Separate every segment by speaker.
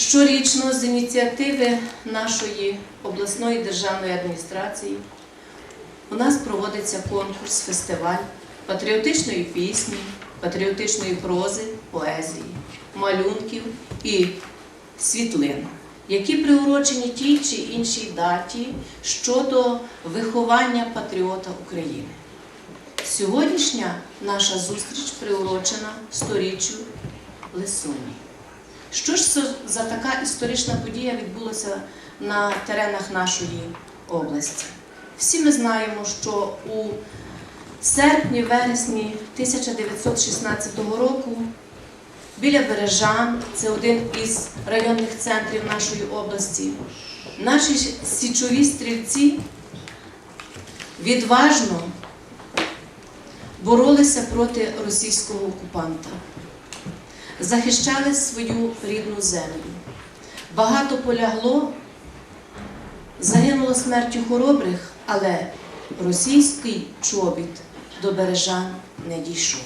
Speaker 1: Щорічно з ініціативи нашої обласної державної адміністрації у нас проводиться конкурс, фестиваль патріотичної пісні, патріотичної прози, поезії, малюнків і світлин, які приурочені тій чи іншій даті щодо виховання патріота України. Сьогоднішня наша зустріч приурочена сторіччю Лисуні. Що ж за така історична подія відбулася на теренах нашої області? Всі ми знаємо, що у серпні-вересні 1916 року біля Бережан, це один із районних центрів нашої області, наші січові стрільці відважно боролися проти російського окупанта захищали свою рідну землю. Багато полягло, загинуло смертю хоробрих, але російський чобіт до бережан не дійшов.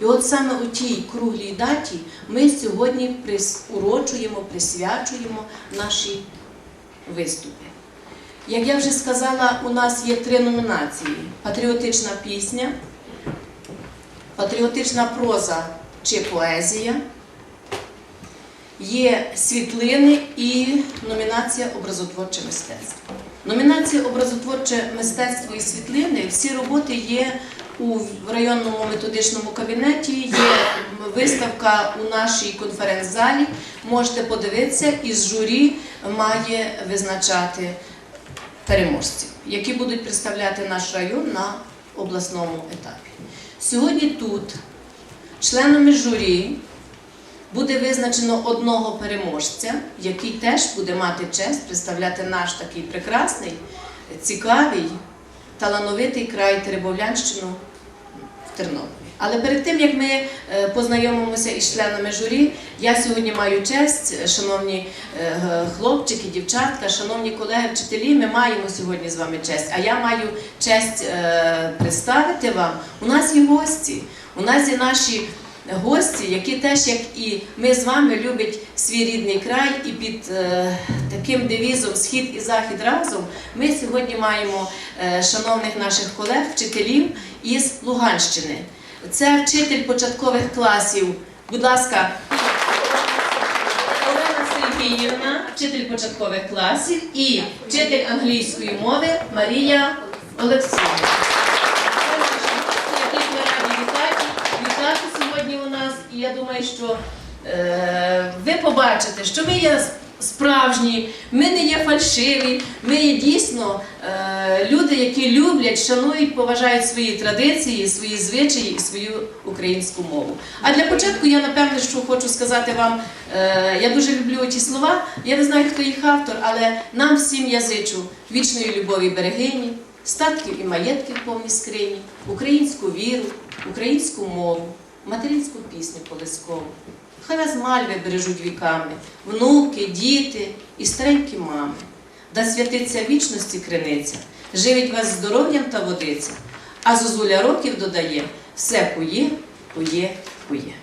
Speaker 1: І от саме у тій круглій даті ми сьогодні урочуємо, присвячуємо наші виступи. Як я вже сказала, у нас є три номінації: патріотична пісня, патріотична проза чи поезія, є світлини і номінація образотворче мистецтво. Номінація образотворче мистецтво і світлини всі роботи є у районному методичному кабінеті, є виставка у нашій конференц-залі. Можете подивитися, і з журі має визначати переможців, які будуть представляти наш район на обласному етапі. Сьогодні тут членами журі буде визначено одного переможця, який теж буде мати честь представляти наш такий прекрасний, цікавий, талановитий край Теребовлянщину в Тернополі. Але перед тим як ми е, познайомимося із членами журі, я сьогодні маю честь, шановні е, хлопчики, дівчатка, шановні колеги, вчителі, ми маємо сьогодні з вами честь. А я маю честь е, представити вам. У нас є гості, у нас є наші гості, які теж, як і ми з вами, люблять свій рідний край, і під е, таким девізом Схід і Захід разом ми сьогодні маємо е, шановних наших колег, вчителів із Луганщини. Це вчитель початкових класів. Будь ласка, Олена Сергіївна, вчитель початкових класів і вчитель англійської мови Марія Олексіївна. Яких ми раді вітати, вітати сьогодні у нас. І я думаю, що е, ви побачите, що ми є справжні, ми не є фальшиві, ми є дійсно е, люди, які люблять, шанують, поважають свої традиції, свої звичаї і свою українську мову. А для початку я напевне, що хочу сказати вам, е, я дуже люблю ті слова. Я не знаю, хто їх автор, але нам всім я зичу вічної любові берегині, статків і маєтків повні скрині, українську віру, українську мову, материнську пісню колискову. Хай вас мальви бережуть віками, внуки, діти і старенькі мами. Да святиться вічності криниця, живить вас здоров'ям та водиця, а зозуля років додає, все кує, кує, кує.